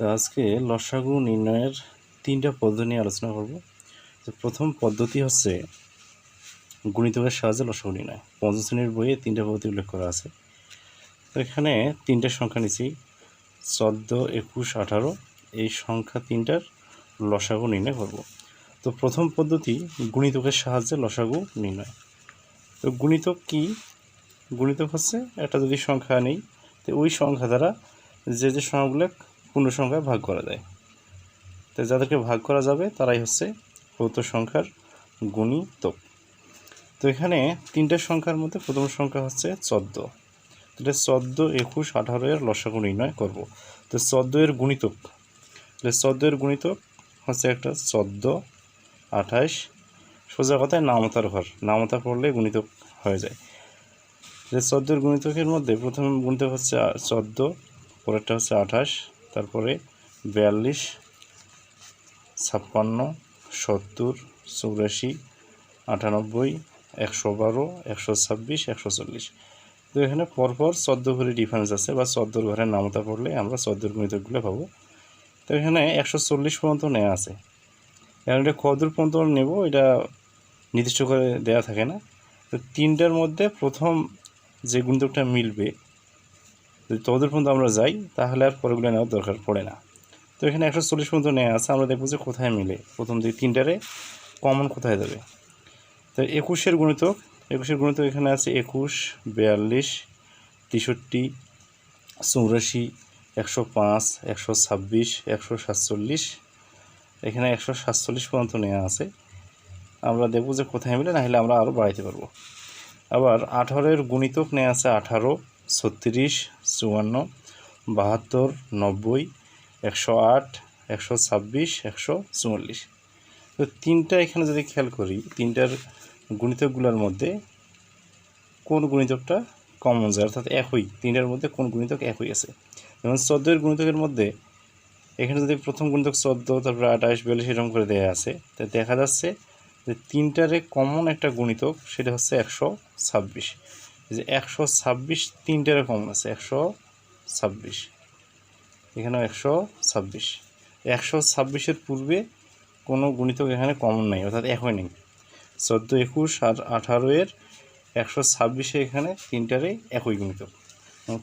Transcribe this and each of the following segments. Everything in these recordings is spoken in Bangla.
তো আজকে লসাগু নির্ণয়ের তিনটা পদ্ধতি নিয়ে আলোচনা করব। তো প্রথম পদ্ধতি হচ্ছে গণিতকের সাহায্যে লসাগু নির্ণয়। পঞ্চম শ্রেণির বইয়ে তিনটা পদ্ধতি উল্লেখ করা আছে। তো এখানে তিনটে সংখ্যা নিচ্ছি। চোদ্দ, একুশ, আঠারো, এই সংখ্যা তিনটার লসাগু নির্ণয় করব। তো প্রথম পদ্ধতি গুণিতকের সাহায্যে লসাগু নির্ণয়। তো গুণিতক কি? গুণিতক হচ্ছে একটা যদি সংখ্যা নেই, তো ওই সংখ্যা দ্বারা যে যে সংখ্যাগুলো পূর্ণ সংখ্যায় ভাগ করা যায়। তো যাদেরকে ভাগ করা যাবে, তারাই হচ্ছে ভৌত সংখ্যার গুণিতক। তো এখানে তিনটে সংখ্যার মধ্যে প্রথম সংখ্যা হচ্ছে চোদ্দ। এটা চোদ্দ একুশ আঠারো এর লসাগু নির্ণয় করব। তো চোদ্দ এর গুণিতক। তাহলে চোদ্দ এর গুণিতক হচ্ছে একটা চোদ্দ আঠাশ। সোজা কথায় নামতার ঘর। নামতা পড়লে গুণিতক হয়ে যায়। যে চোদ্দোর গুণিতকের মধ্যে প্রথম গুণিতক হচ্ছে চোদ্দ, পরেরটা হচ্ছে আঠাশ। তারপরে বিয়াল্লিশ, ছাপ্পান্ন, সত্তর, চৌরাশি, আটানব্বই, একশো বারো, একশো ছাব্বিশ, একশো চল্লিশ। তো এখানে পরপর চোদ্দ ঘরে ডিফারেন্স আছে বা চোদ্দোর ঘরের নামতা পড়লে আমরা চোদ্দোর গুণিতকগুলো পাবো। তো এখানে একশো চল্লিশ পর্যন্ত নেওয়া আছে। এখন এটা কতদূর পর্যন্ত নেব, এটা নির্দিষ্ট করে দেওয়া থাকে না। তো তিনটার মধ্যে প্রথম যে গুণিতকটা মিলবে যদি ততদূর পর্যন্ত আমরা যাই, তাহলে আর পরেগুলো নেওয়ার দরকার পড়ে না। তো এখানে একশো চল্লিশ পর্যন্ত নেওয়া আছে, আমরা দেখব যে কোথায় মিলে। প্রথম যে তিনটারে কমন কোথায় যাবে? তো একুশের গুণিতক একুশের গুণিতক এখানে আছে একুশ, বিয়াল্লিশ, তেষট্টি, চৌরাশি, একশো পাঁচ, একশো ছাব্বিশ, একশো সাতচল্লিশ। এখানে একশো সাতচল্লিশ পর্যন্ত নেওয়া আছে। আমরা দেখব যে কোথায় মিলে না হলে আমরা আরও বাড়াইতে পারব। আবার আঠারোর গুণিতক নেওয়া আছে আঠারো ছত্রিশ, চুয়ান্ন, বাহাত্তর, নব্বই, একশো আট, একশো ছাব্বিশ, একশো চুয়াল্লিশ। তো তিনটা এখানে যদি খেয়াল করি, তিনটার গুণিতকগুলোর মধ্যে কোন গুণিতকটা কমন যায়? অর্থাৎ একই। তিনটার মধ্যে কোন গুণিতক একই আছে? যেমন চোদ্দোর গুণিতকের মধ্যে এখানে যদি প্রথম গুণিতক চোদ্দ, তারপরে আঠাশ, বিয়াল্লিশ এরকম করে দেওয়া আছে, তা দেখা যাচ্ছে যে তিনটারে কমন একটা গুণিতক, সেটা হচ্ছে একশো ছাব্বিশ। যে একশো ছাব্বিশ তিনটারে কমন আছে, একশো ছাব্বিশ। এখানেও একশো ছাব্বিশ। একশো ছাব্বিশের পূর্বে কোনো গুণিতক এখানে কমন নাই, অর্থাৎ একই নেই। চোদ্দ একুশ আর আঠারো এর একশো ছাব্বিশে এখানে তিনটারে একই গুণিতক।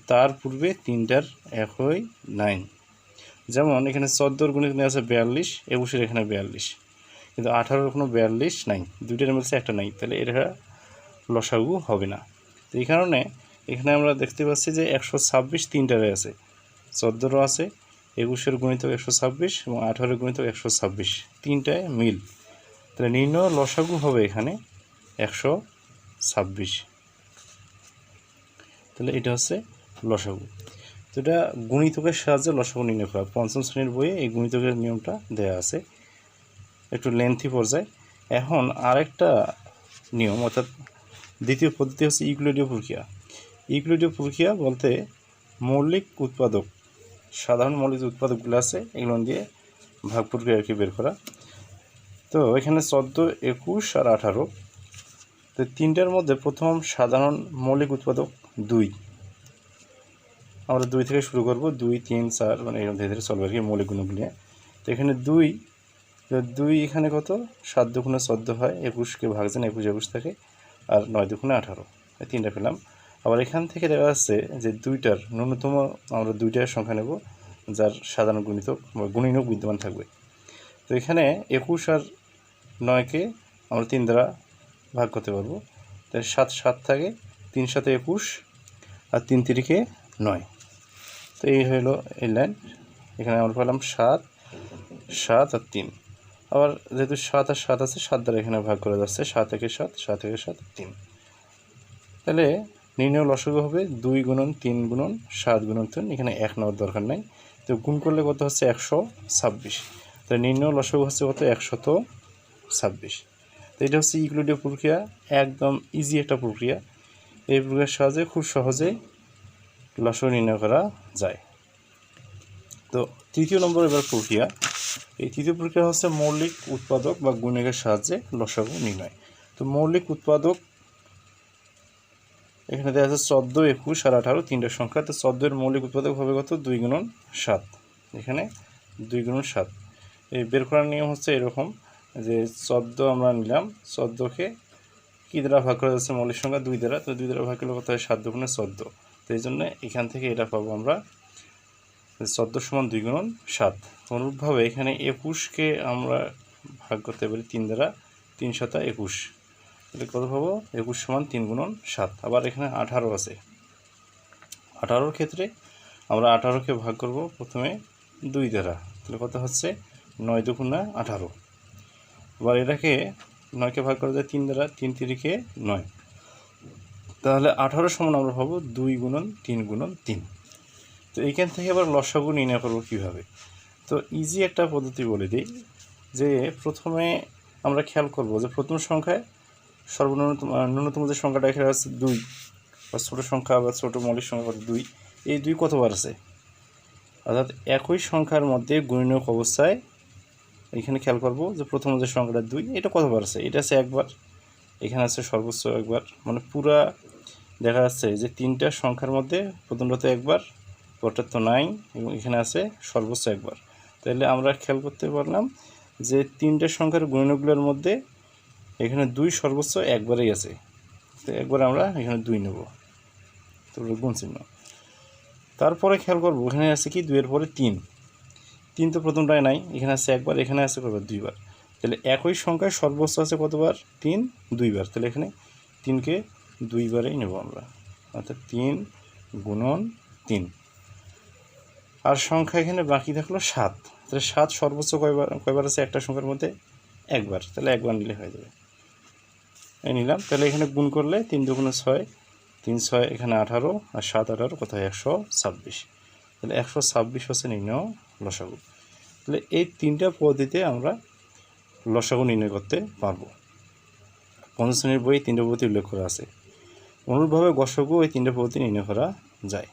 তার পূর্বে তিনটার একই নাইন যেমন এখানে চোদ্দোর গুণিতক আছে বিয়াল্লিশ, একুশের এখানে বিয়াল্লিশ। কিন্তু আঠারোর কোনো বিয়াল্লিশ নাই। দুইটার মধ্যে একটা নাই। তাহলে এটা লসাগু হবে না। তো এই কারণে এখানে আমরা দেখতে পাচ্ছি যে একশো ছাব্বিশ তিনটারে আছে। চোদ্দোরও আছে, একুশের গণিতক একশো ছাব্বিশ এবং আঠারোর গণিতক একশো ছাব্বিশ। তিনটায় মিল। তাহলে নির্ণয় লসাগু হবে এখানে একশো ছাব্বিশ। তাহলে এটা হচ্ছে লসাগু। তো এটা গুণিতকের সাহায্যে লসাগু নির্ণয় করা। পঞ্চম শ্রেণির বইয়ে এই গুণিতকের নিয়মটা দেওয়া আছে। একটু লেন্থি পর্যায়ে। এখন আরেকটা নিয়ম, অর্থাৎ দ্বিতীয় পদ্ধতি হচ্ছে ইকুলিডীয় প্রক্রিয়া। ইকুলিডীয় প্রক্রিয়া বলতে মৌলিক উৎপাদক, সাধারণ মৌলিক উৎপাদকগুলো আছে, এগুলো দিয়ে ভাগ প্রক্রিয়া আর কি বের করা। তো এখানে চোদ্দ, একুশ আর আঠারো। তো তিনটার মধ্যে প্রথম সাধারণ মৌলিক উৎপাদক দুই। আমরা দুই থেকে শুরু করব। দুই, তিন, চার মানে এরকম ধীরে ধীরে চলবে আর কি মৌলিক গুণগুলি তো এখানে দুই দুই এখানে কত? সাত দুগুণে চোদ্দ হয়, একুশকে ভাগ যান একুশ একুশ থাকে। আর নয় দুগুণে আঠারো। এই তিনটা পেলাম। আবার এখান থেকে দেখা যাচ্ছে যে দুইটার ন্যূনতম আমরা দুইটার সংখ্যা নেব, যার সাধারণ গুণিতক বা গুণিনক বিদ্যমান থাকবে। তো এখানে একুশ আর নয়কে আমরা তিন দ্বারা ভাগ করতে পারব। তাই সাত সাত থাকে, তিন সাথে একুশ আর তিন তিরিকে নয়। তো এই হলো এই লাইন। এখানে আমরা পেলাম সাত সাত আর তিন। আবার যেহেতু সাত আর সাত আছে সাত দ্বারা এখানে ভাগ করা যাচ্ছে, সাত একে সাত সাত একে সাত, তিন। তাহলে নির্ণয় লসগু হবে দুই গুণন তিন গুণন সাত গুণন তিন, এখানে এক নেওয়ার দরকার নাই। তো গুণ করলে কত হচ্ছে? একশো ছাব্বিশ। তাহলে নির্ণয় লসগু হচ্ছে কত? একশত ছাব্বিশ। তো এটা হচ্ছে ইকুলিডীয় প্রক্রিয়া, একদম ইজি একটা প্রক্রিয়া। এই প্রক্রিয়ার সাহায্যে খুব সহজেই লসগু নির্ণয় করা যায়। তো তৃতীয় নম্বর এবার প্রক্রিয়া। এই তৃতীয় প্রক্রিয়া হচ্ছে মৌলিক উৎপাদক বা গুণিকের সাহায্যে লসাগু নির্ণয়। তো মৌলিক উৎপাদক, এখানে দেখা যাচ্ছে চোদ্দ, একুশ আর আঠারো তিনটা সংখ্যা। তো চোদ্দোর মৌলিক উৎপাদক হবে কত? দুই গুণন সাত। এখানে দুই গুণন সাত। এই বের করার নিয়ম হচ্ছে এরকম যে চোদ্দ আমরা নিলাম, চোদ্দোকে কী দ্বারা ভাগ করা যাচ্ছে? মৌলিক সংখ্যা দুই দ্বারা। তো দুই দ্বারা ভাগ করলে কত হয়? সাত দুগুণে চোদ্দ। তো এই জন্য এখান থেকে এটা পাবো আমরা চোদ্দ সমান দুই গুণন সাত। অনুরূপভাবে এখানে একুশকে আমরা ভাগ করতে পারি তিন দ্বারা তিন শতা একুশ। তাহলে কত পাবো? একুশ সমান তিন গুণন সাত। আবার এখানে আঠারো আছে। আঠারোর ক্ষেত্রে আমরা আঠারোকে ভাগ করব প্রথমে দুই দ্বারা। তাহলে কত হচ্ছে? নয় দুগুণা আঠারো। এবার এটাকে নয়কে ভাগ করা যায় তিন দ্বারা, তিন তিরিকে নয়। তাহলে আঠারো সমান আমরা পাবো দুই গুণন তিন গুণন তিন। তো এইখান থেকে আবার লসাগু নির্ণয় করব কীভাবে? তো ইজি একটা পদ্ধতি বলে দিই যে প্রথমে আমরা খেয়াল করব যে প্রথম সংখ্যায় সর্বন্যূনতম ন্যূনতম যে সংখ্যাটা এখানে আছে দুই, বা ছোটো সংখ্যা বা ছোটো মৌলিক সংখ্যা দুই, এই দুই কতবার আছে? অর্থাৎ একই সংখ্যার মধ্যে গুণনীয়ক অবস্থায় এখানে খেয়াল করব যে প্রথম যে সংখ্যাটা দুই, এটা কতবার আছে? এটা আছে একবার, এখানে আছে সর্বোচ্চ একবার মানে পুরা দেখা যাচ্ছে যে তিনটা সংখ্যার মধ্যে প্রথমটা তো একবার, পরটা তো নাই, এবং এখানে আছে সর্বোচ্চ একবার। তাহলে আমরা খেয়াল করতে পারলাম যে তিনটে সংখ্যার গুণনগুলোর মধ্যে এখানে দুই সর্বোচ্চ একবারেই আছে। তো একবার আমরা এখানে দুই নেব। তারপরে গুণ চিহ্ন। তারপরে খেয়াল করব এখানে আছে কি? দুইয়ের পরে তিন। তিন তো প্রথমটায় নাই, এখানে আছে একবার, এখানে আছে কতবার দুইবার। তাহলে একই সংখ্যায় সর্বোচ্চ আছে কতবার? তিন, দুইবার। তাহলে এখানে তিনকে দুইবারেই নেব আমরা। অর্থাৎ তিন গুণন তিন। আর সংখ্যা এখানে বাকি থাকল সাত। তাহলে সাত সর্বোচ্চ কয়বার কয়বার আছে একটা সংখ্যার মধ্যে? একবার। তাহলে একবার নিলে হয়ে যাবে। এই নিলাম। তাহলে এখানে গুণ করলে তিন দুগুণে ছয়, তিন ছয় এখানে আঠারো আর সাত আঠারো কোথায়? একশো ছাব্বিশ। তাহলে একশো ছাব্বিশ হচ্ছে নির্ণয় লসাগু। তাহলে এই তিনটা পদ্ধতিতে আমরা লসাগু নির্ণয় করতে পারব। পঞ্চম শ্রেণির বই তিনটা পদ্ধতি উল্লেখ করা আছে। অনুরূপভাবে গসাগু এই তিনটা পদ্ধতি নির্ণয় করা যায়।